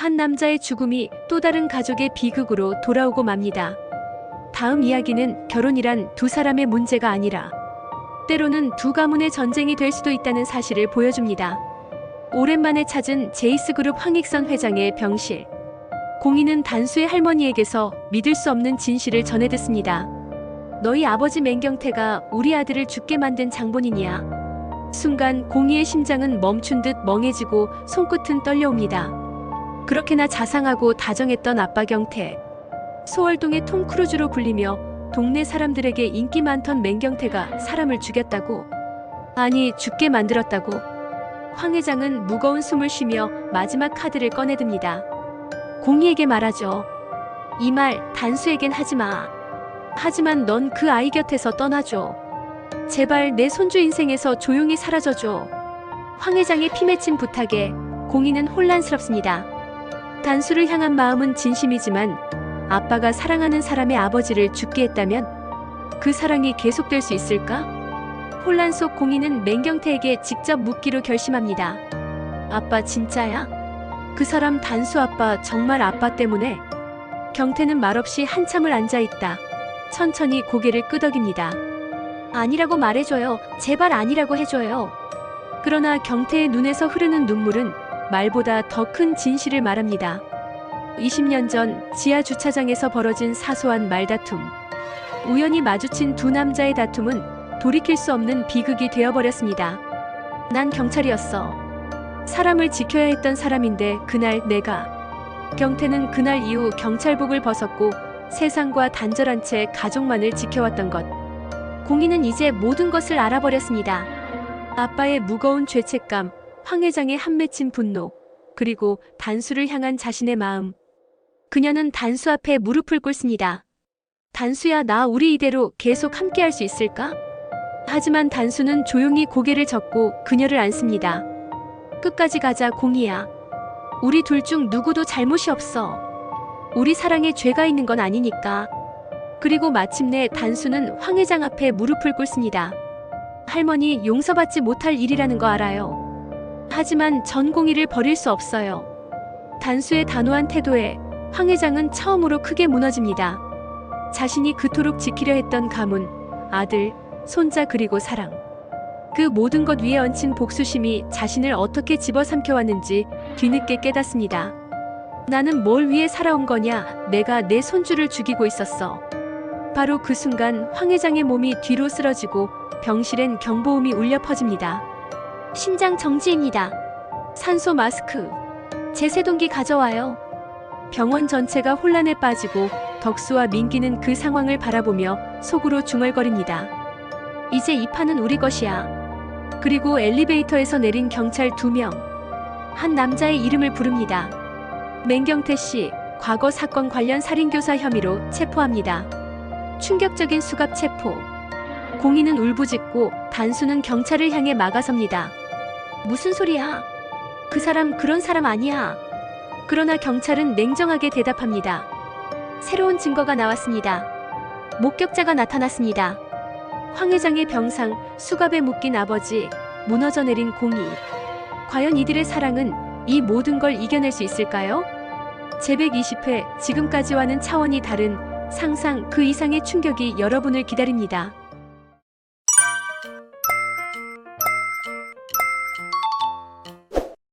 한 남자의 죽음이 또 다른 가족의 비극으로 돌아오고 맙니다. 다음 이야기는 결혼이란 두 사람의 문제가 아니라 때로는 두 가문의 전쟁이 될 수도 있다는 사실을 보여줍니다. 오랜만에 찾은 제이스 그룹 황익선 회장의 병실. 공인은 단수의 할머니에게서 믿을 수 없는 진실을 전해 듣습니다. 너희 아버지 맹경태가 우리 아들을 죽게 만든 장본인이야. 순간 공이의 심장은 멈춘 듯 멍해지고 손끝은 떨려옵니다. 그렇게나 자상하고 다정했던 아빠 경태. 소월동의 톰 크루즈로 불리며 동네 사람들에게 인기 많던 맹경태가 사람을 죽였다고. 아니, 죽게 만들었다고. 황 회장은 무거운 숨을 쉬며 마지막 카드를 꺼내듭니다. 공이에게 말하죠. 이 말 단수에겐 하지 마. 하지만 넌 그 아이 곁에서 떠나줘. 제발 내 손주 인생에서 조용히 사라져줘. 황 회장의 피맺힌 부탁에 공인은 혼란스럽습니다. 단수를 향한 마음은 진심이지만 아빠가 사랑하는 사람의 아버지를 죽게 했다면 그 사랑이 계속될 수 있을까? 혼란 속 공인은 맹경태에게 직접 묻기로 결심합니다. 아빠 진짜야? 그 사람 단수 아빠 정말 아빠 때문에? 경태는 말없이 한참을 앉아있다. 천천히 고개를 끄덕입니다. 아니라고 말해줘요. 제발 아니라고 해줘요. 그러나 경태의 눈에서 흐르는 눈물은 말보다 더 큰 진실을 말합니다. 20년 전 지하 주차장에서 벌어진 사소한 말다툼. 우연히 마주친 두 남자의 다툼은 돌이킬 수 없는 비극이 되어버렸습니다. 난 경찰이었어. 사람을 지켜야 했던 사람인데 그날 내가. 경태는 그날 이후 경찰복을 벗었고 세상과 단절한 채 가족만을 지켜왔던 것. 공인은 이제 모든 것을 알아버렸습니다. 아빠의 무거운 죄책감, 황 회장의 한맺힌 분노, 그리고 단수를 향한 자신의 마음. 그녀는 단수 앞에 무릎을 꿇습니다. 단수야, 나 우리 이대로 계속 함께 할 수 있을까? 하지만 단수는 조용히 고개를 젓고 그녀를 안습니다. 끝까지 가자, 공이야. 우리 둘 중 누구도 잘못이 없어. 우리 사랑에 죄가 있는 건 아니니까. 그리고 마침내 단수는 황 회장 앞에 무릎을 꿇습니다. 할머니 용서받지 못할 일이라는 거 알아요. 하지만 전공의를 버릴 수 없어요. 단수의 단호한 태도에 황 회장은 처음으로 크게 무너집니다. 자신이 그토록 지키려 했던 가문, 아들, 손자 그리고 사랑. 그 모든 것 위에 얹힌 복수심이 자신을 어떻게 집어삼켜왔는지 뒤늦게 깨닫습니다. 나는 뭘 위해 살아온 거냐? 내가 내 손주를 죽이고 있었어. 바로 그 순간 황 회장의 몸이 뒤로 쓰러지고 병실엔 경보음이 울려 퍼집니다. 심장 정지입니다. 산소 마스크. 제세동기 가져와요. 병원 전체가 혼란에 빠지고 덕수와 민기는 그 상황을 바라보며 속으로 중얼거립니다. 이제 이 판은 우리 것이야. 그리고 엘리베이터에서 내린 경찰 두 명. 한 남자의 이름을 부릅니다. 맹경태 씨, 과거 사건 관련 살인교사 혐의로 체포합니다. 충격적인 수갑 체포. 공인은 울부짖고 단수는 경찰을 향해 막아섭니다. 무슨 소리야? 그 사람 그런 사람 아니야. 그러나 경찰은 냉정하게 대답합니다. 새로운 증거가 나왔습니다. 목격자가 나타났습니다. 황 회장의 병상, 수갑에 묶인 아버지, 무너져 내린 공이. 과연 이들의 사랑은 이 모든 걸 이겨낼 수 있을까요? 제120회 지금까지와는 차원이 다른 상상 그 이상의 충격이 여러분을 기다립니다.